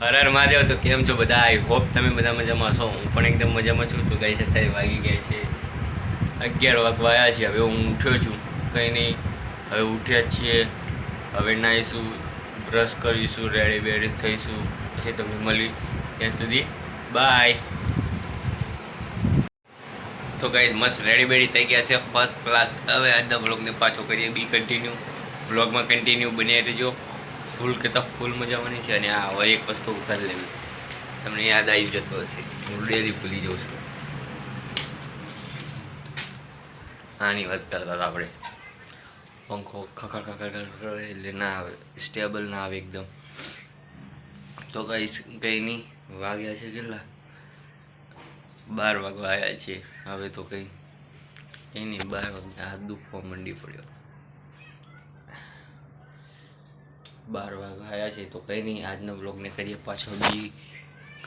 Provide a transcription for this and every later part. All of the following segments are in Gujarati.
હરર મહાદેવ તો કેમ છો બધા? આઈ હોપ તમે બધા મજામાં છો. હું પણ એકદમ મજામાં છું. તો કઈ અત્યારે વાગી ગયા છે અગિયાર વાગવાયા છે હવે હું ઉઠ્યો છું. કંઈ નહીં. હવે ઉઠ્યા છીએ. હવે નાહીશું બ્રશ કરીશું, રેડી બેડી થઈશું. પછી તમને મળી ત્યાં સુધી. બાય તો ગાઈઝ મસ્ત રેડી બેડી થઈ ગયા છે. ફર્સ્ટ ક્લાસ હવે આજના બ્લોગને પાછો કરીએ. બી કન્ટિન્યુ વ્લોગમાં કન્ટિન્યુ બની રહેજો. ફૂલ કહેતા ફૂલ મજા આવવાની છે અને આ હવે એક વસ્તુ ઉતારી લેવી. તમને યાદ આવી જતો હશે. હું ડેલી ભૂલી જાઉં છું. આની વાત કરતા હતા આપણે. પંખો ખખડ ખખડ ખખડ એટલે ના આવે સ્ટેબલ ના આવે એકદમ. તો કઈ કંઈ નહીં, વાગ્યા છે કેટલા? બાર વાગવા આવ્યા છે હવે તો કંઈ કંઈ નહીં, બાર વાગે હાથ દુખવા મંડી પડ્યો. બાર વાગવા આવ્યા છે તો કંઈ નહીં, આજનો વ્લોગને કરીએ પાછો બી.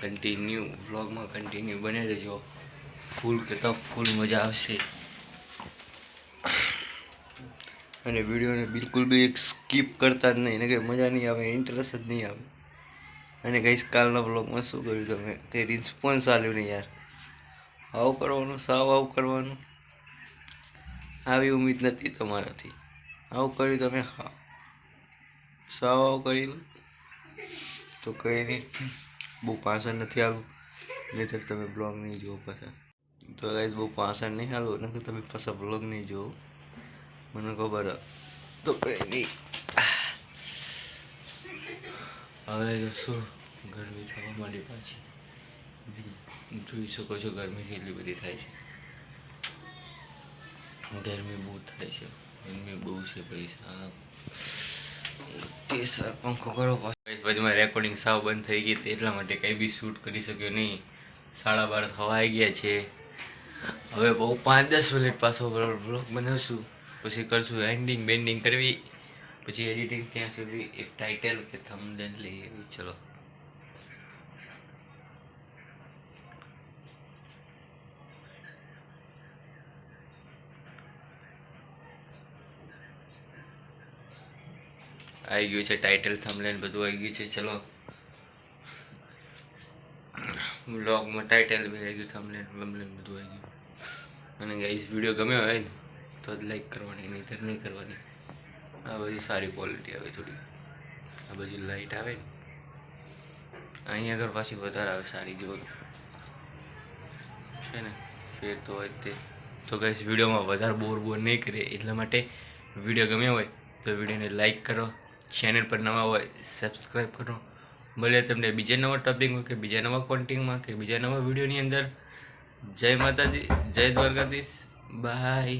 કન્ટિન્યુ વ્લોગમાં કન્ટિન્યુ બને રહેજો. ફૂલ કરતાં ફૂલ મજા આવશે. અને વિડીયોને બિલકુલ બી એક સ્કીપ કરતા જ નહીં, એને કંઈ મજા નહીં આવે ઇન્ટરેસ્ટ જ નહીં આવે. અને કઈ કાલના વ્લોગમાં શું કર્યું તમે? કંઈ રિસ્પોન્સ આવ્યો નહીં યાર. આવું કરવાનું, સાવ આવું કરવાનું. આવી ઉમીદ નથી તમારાથી. આવું કર્યું તમે, હા. સાવ કરી તો કંઈ નહીં, બહુ પાછળ નથી હાલું નહીંતર તમે બ્લોગ નહીં જુઓ પાછા. તો ગાઈઝ બહુ પાછળ નહીં હાલો નકર તમે પાછા બ્લોગ નહીં જુઓ. મને ખબર. તો કંઈ નહીં. હવે તો શું, ગરમી થવા માંડી પાછી. જોઈ શકો છો ગરમી કેટલી બધી થાય છે. ગરમી બહુ થાય છે. ગરમી બહુ છે પૈસા પંખો કરો પાછો. રેકોર્ડિંગ સાવ બંધ થઈ ગઈ એટલા માટે કંઈ બી શૂટ કરી શક્યો નહીં. સાડા બાર ખવાઈ ગયા છે. હવે બહુ પાંચ દસ મિનિટ પાછો બ્લોગ બનાવશું. પછી કરશું એન્ડિંગ બેન્ડિંગ કરવી. પછી એડિટિંગ ત્યાં સુધી એક ટાઇટલ કે થંબનેલ લઈ આવી ચલો. આવી ગયું છે ટાઇટલ થમલેન બધું આવી ગયું છે, ચલો. બ્લોગમાં ટાઇટલ બી આવી ગયું થમલેન થમલેન બધું આવી ગયું. અને ગાઈઝ વીડિયો ગમ્યો હોય ને, તો જ લાઈક કરવાની નહીંતર નહીં કરવાની. આ બધી સારી ક્વોલિટી આવે થોડી. આ બધી લાઇટ આવે ને. અહીં આગળ પાછી વધારે આવે સારી જોર. છે ને? ફેર તો હોય તે. તો ગાઈઝ વિડીયોમાં વધારે બોર બોર નહીં કરીએ એટલા માટે વીડિયો ગમ્યો હોય, તો વિડીયોને લાઈક કરો. ચેનલ પર નવા હોય સબસ્ક્રાઈબ કરો. ભલે તમને બીજા નવા ટોપિકમાં કે બીજા નવા કોન્ટિંગમાં કે બીજા નવા વિડીયોની અંદર. જય માતાજી, જય દ્વારકાધીશ. બાય